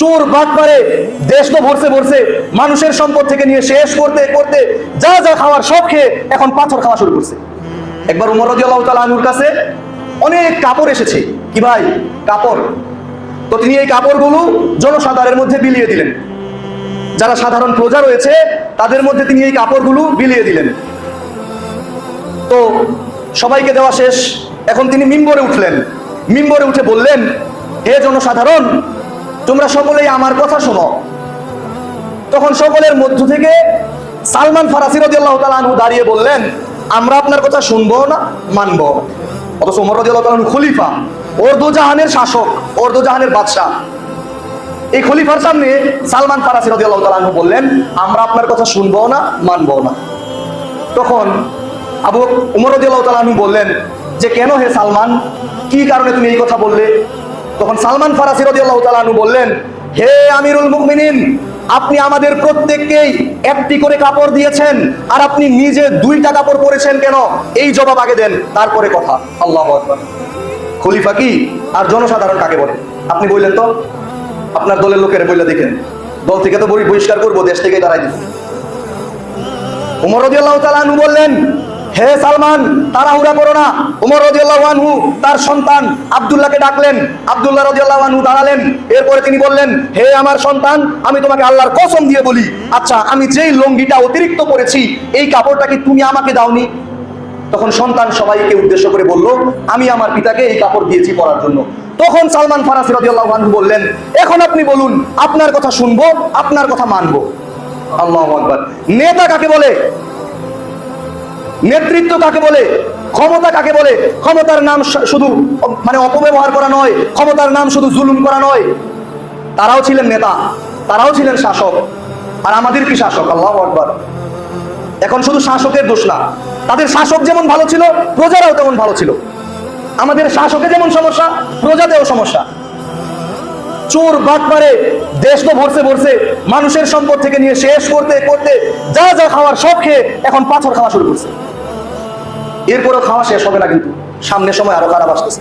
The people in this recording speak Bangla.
চোর বাট পারে দেশ তো ভরছে ভরছে, মানুষের সম্পদ থেকে নিয়ে শেষ করতে করতে যা যা খাওয়ার সব খেয়ে এখন পাথর খাওয়া শুরু করছে। একবার উমর রাদিয়াল্লাহু তাআলা আনহুর কাছে অনেক কাপড় এসেছে। কি ভাই? কাপড়। তো তিনি এই কাপড়গুলো জনসাধারণের মধ্যে বিলিয়ে দিলেন। যারা সাধারণ প্রজা রয়েছে, তাদের মধ্যে তিনি এই কাপড়গুলো বিলিয়ে দিলেন। তো সবাইকে দেওয়া শেষ। এখন তিনি মিম্বরে উঠলেন। মিম্বরে উঠে বললেন, হে জনসাধারণ তোমরা সকলেই আমার কথা শোনো। তখন সকলের মধ্য থেকে সালমান ফারাসি তাআলা আনহু দাঁড়িয়ে বললেন, আমরা আপনার কথা শুনব না, মানবো। অথচ ওমর রাদিয়াল্লাহু আনহু খলিফা জাহানের শাসক জাহানের বাদশাহ। এই খলিফার সামনে সালমান ফারাসি তাআলা আনহু বললেন, আমরা আপনার কথা শুনব না, মানবো না। তখন আবু উমর রাদিয়াল্লাহু আনহু বললেন, যে কেন হে সালমান? কি কারণে তুমি এই কথা বললে? তখন সালমান ফারাসি রাদিয়াল্লাহু তাআলা আনহু বললেন, হে আমিরুল মুমিনিন, আপনি আমাদের প্রত্যেককেই একটি করে কাপড় দিয়েছেন, আর আপনি নিজে দুইটা কাপড় পরেছেন কেন? এই জবাব আগে দেন, তারপরে কথা। আল্লাহ খলিফা কি? আর জনসাধারণ কাকে বলে? আপনি বললেন তো, আপনার দলের লোকের বললে দেখেন, দল থেকে তো বহিষ্কার করব, দেশ থেকে দাঁড়াই দিব। উমর রাদিয়াল্লাহু তাআলা আনহু বললেন হে সালমান, তাড়াহুড়া করো না। উমর রাদিয়াল্লাহু আনহু, তার সন্তান আব্দুল্লাহকে ডাকলেন। আবদুল্লাহ রাদিয়াল্লাহু আনহু দাঁড়ালেন। এরপরে তিনি বললেন, হে আমার সন্তান, আমি তোমাকে আল্লাহর কসম দিয়ে বলি। আচ্ছা আমি যেই লঙ্গিটা অতিরিক্ত পরেছি, এই কাপড়টা কি তুমি আমাকে দাওনি? তখন সন্তান সবাইকে উদ্দেশ্য করে বলল, আমি আমার পিতাকে এই কাপড় দিয়েছি পরার জন্য। তখন সালমান ফারাসি রাদিয়াল্লাহু আনহু বললেন, এখন আপনি বলুন, আপনার কথা শুনব, আপনার কথা মানবো। আল্লাহু আকবার। নেতা কাকে বলে? নেতৃত্ব কাকে বলে? ক্ষমতা কাকে বলে? ক্ষমতার নাম শুধু মানে অপব্যবহার করা নয়, ক্ষমতার নাম শুধু জুলুম করা নয়। তারাও ছিলেন নেতা, তারাও ছিলেন শাসক। আর আমাদের কি শাসক? আল্লাহ আকবার। এখন শুধু শাসকের দোষ না, তাদের শাসক যেমন ভালো ছিল, প্রজারাও তেমন ভালো ছিল। আমাদের শাসকে যেমন সমস্যা, প্রজাতেও সমস্যা। চোর বাট মারে, দেশ তো ভরছে ভরছে মানুষের সম্পদ থেকে নিয়ে শেষ করতে করতে যা যা খাওয়ার সব খেয়ে এখন পাথর খাওয়া শুরু করছে। এরপরেও খাওয়া শেষ হবে না কিন্তু, সামনের সময় আরও খারাপ আসতেছে।